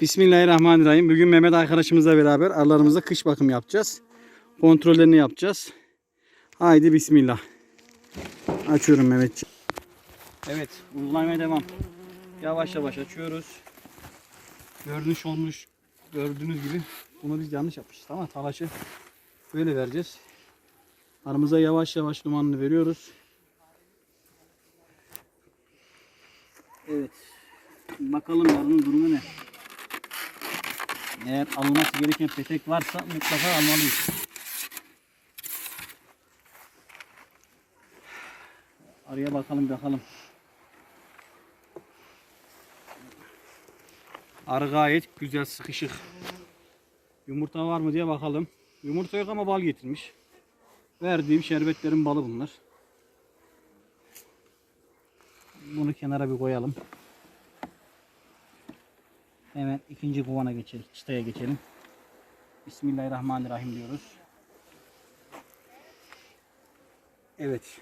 Bismillahirrahmanirrahim. Bugün Mehmet arkadaşımızla beraber arılarımıza kış bakım yapacağız. Kontrollerini yapacağız. Haydi bismillah. Açıyorum Mehmetciğim. Evet, uygulamaya devam. Yavaş yavaş açıyoruz. Görünüş olmuş, gördüğünüz gibi bunu biz yanlış yapmışız. Tamam talaşı böyle vereceğiz. Arımıza yavaş yavaş dumanını veriyoruz. Evet. Bakalım arının durumu ne? Eğer alınması gereken petek varsa mutlaka almalıyız. Araya bakalım bakalım. Arı gayet güzel sıkışık. Yumurta var mı diye bakalım. Yumurta yok ama bal getirmiş. Verdiğim şerbetlerin balı bunlar. Bunu kenara bir koyalım. Hemen ikinci kovana geçelim. Çıtaya geçelim. Bismillahirrahmanirrahim diyoruz. Evet.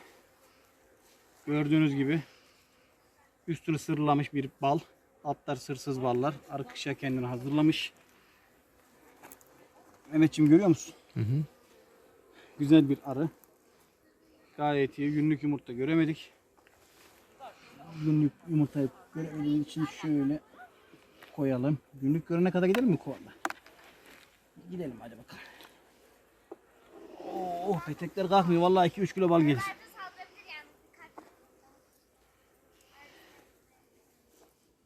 Gördüğünüz gibi üstünü sırlamış bir bal. Altlar sırsız ballar. Arı kışa kendini hazırlamış. Mehmetciğim görüyor musun? Hı hı. Güzel bir arı. Gayet iyi. Günlük yumurta göremedik. Günlük yumurtayı göremediğimiz için şöyle koyalım. Günlük görene kadar gidelim mi kovanda? Gidelim hadi bakalım. Oh petekler kalkmıyor. Vallahi 2-3 kilo bal gelir.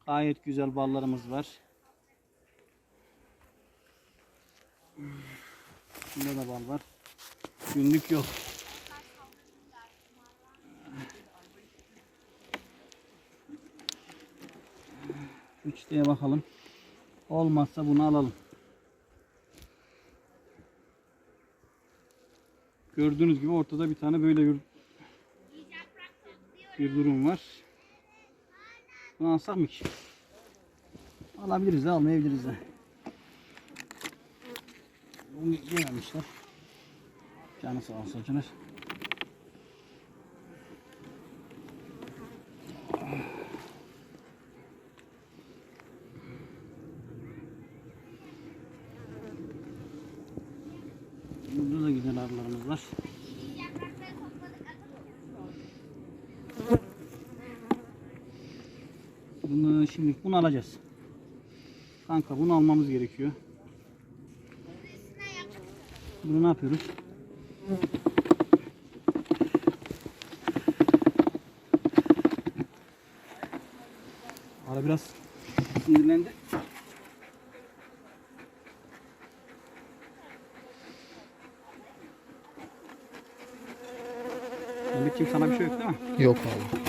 Gayet güzel ballarımız var. Bunda da bal var. Günlük yok. Şu çiçeğe bakalım. Olmazsa bunu alalım. Gördüğünüz gibi ortada bir tane böyle bir bir durum var. Bunu alsak mı ki? Alabiliriz de almayabiliriz de. Bunu yememişler. Canı sağ olsun Caner. Burada da güzel arılarımız var. Bunu şimdi bunu alacağız. Kanka bunu almamız gerekiyor. Bunu ne yapıyoruz? Ara biraz sinirlendi. Mehmetciğim sana bir şey yok değil mi? Yok abi.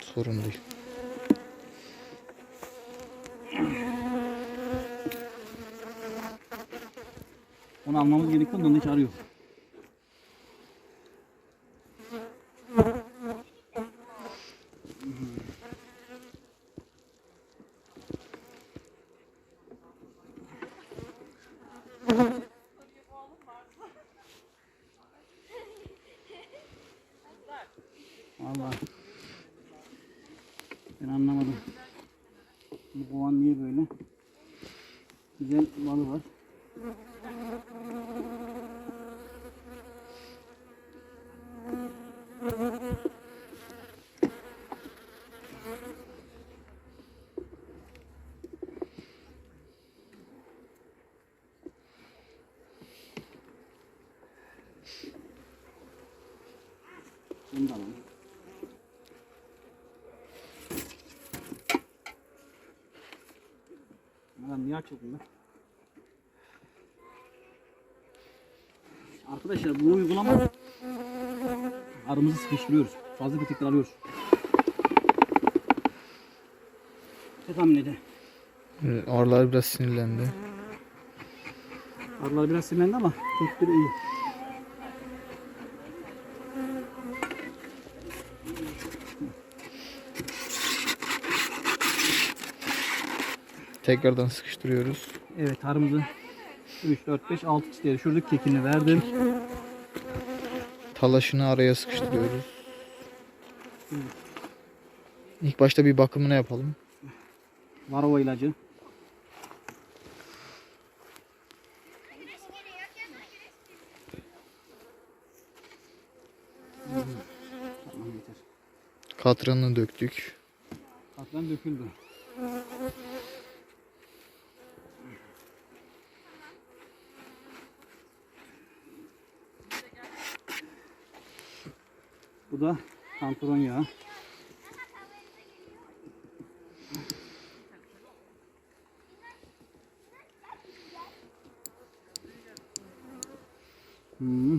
Sorun değil. Onu almamız gerekiyor. Onu hiç arıyor. Vallahi ben anlamadım. Bu kovan niye böyle? Güzel balı var. Bunu da alalım. Niye açıldın lan? Arkadaşlar bu uygulama arımızı sıkıştırıyoruz. Fazla petekler alıyoruz. Tek hamlede. Evet, Arılar biraz sinirlendi. Arılar biraz sinirlendi ama tekleri iyi. tekrardan sıkıştırıyoruz. Evet harımızı 3, 4, 5, 6 çiftleri şuradaki kekini verdim. Talaşını araya sıkıştırıyoruz. Evet. İlk başta bir bakımını yapalım. Varova ilacı. Katranını döktük. Katran döküldü. Bu da kantron yağı. Hmm.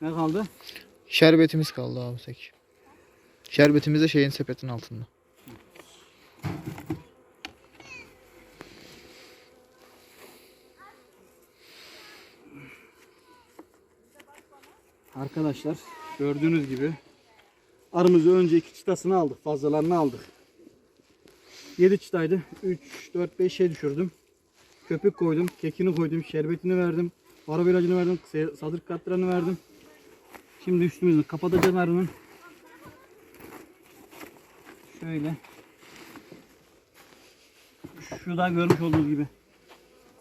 Ne kaldı? Şerbetimiz kaldı abi tek. Şerbetimiz de şeyin sepetin altında. Arkadaşlar gördüğünüz gibi arımızı önce iki çıtasını aldık. Fazlalarını aldık. 7 çıtaydı. 3, 4, 5'e düşürdüm. Köpük koydum. Kekini koydum. Şerbetini verdim. Araba ilacını verdim. Sadır katlarını verdim. Şimdi üstümüzü kapatacağım arının. Şöyle. Şu da görmüş olduğunuz gibi.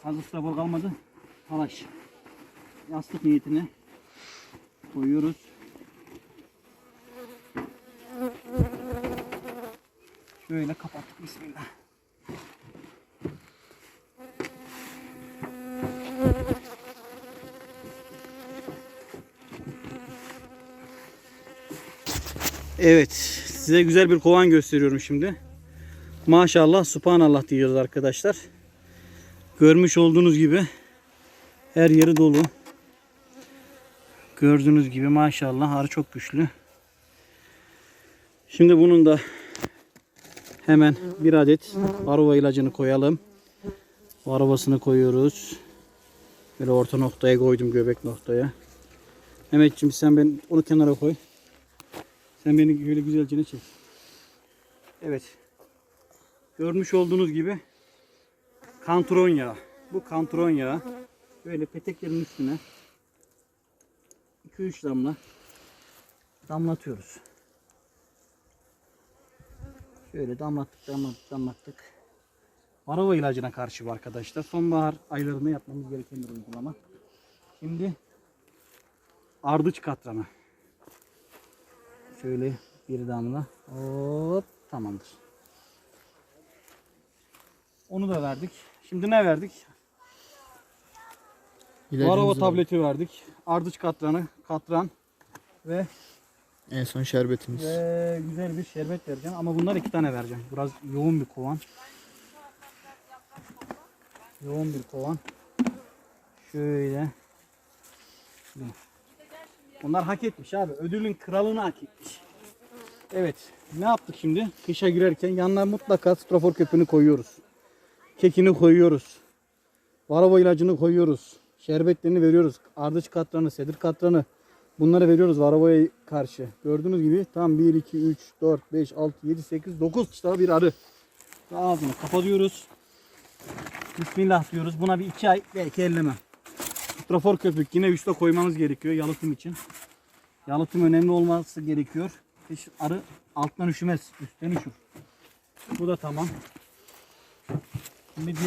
Fazla strafor kalmadı. Talaş. Yastık niyetine koyuyoruz. Şöyle kapattık bismillah. Evet, size güzel bir kovan gösteriyorum şimdi. Maşallah, subhanallah diyoruz arkadaşlar. Görmüş olduğunuz gibi her yeri dolu. Gördüğünüz gibi maşallah arı çok güçlü. Şimdi bunun da hemen bir adet varova ilacını koyalım. Varovasını koyuyoruz. Böyle orta noktaya koydum göbek noktaya. Mehmetciğim sen ben onu kenara koy. Sen beni böyle güzelce çek. Evet. Görmüş olduğunuz gibi kantron yağı. Bu kantron yağı. Böyle peteklerin üstüne 2-3 damla damlatıyoruz. Şöyle damlattık damlattık damlattık. Varava ilacına karşı bu arkadaşlar. Sonbahar aylarında yapmamız gereken bir uygulama. Şimdi ardıç katranı. Şöyle bir damla. Hop tamamdır. Onu da verdik. Şimdi ne verdik? Varava verdik. tableti verdik. Ardıç katranı, katran ve En son şerbetimiz. Ve güzel bir şerbet vereceğim ama bunlar iki tane vereceğim. Biraz yoğun bir kovan. Yoğun bir kovan. Şöyle. Bunlar hak etmiş abi. Ödülün kralını hak etmiş. Evet. Ne yaptık şimdi? Kışa girerken yanına mutlaka strofor köpüğünü koyuyoruz. Kekini koyuyoruz. Varava ilacını koyuyoruz. Şerbetlerini veriyoruz. Ardıç katranı, sedir katranı. Bunları veriyoruz varavaya karşı. Gördüğünüz gibi tam 1, 2, 3, 4, 5, 6, 7, 8, 9 çıta bir arı. Ağzını kapatıyoruz. Bismillah diyoruz. Buna bir 2 ay belki elleme. Strafor köpük yine üste koymamız gerekiyor yalıtım için. Yalıtım önemli olması gerekiyor. Hiç arı alttan üşümez. Üstten üşür. Bu da tamam. Şimdi diğer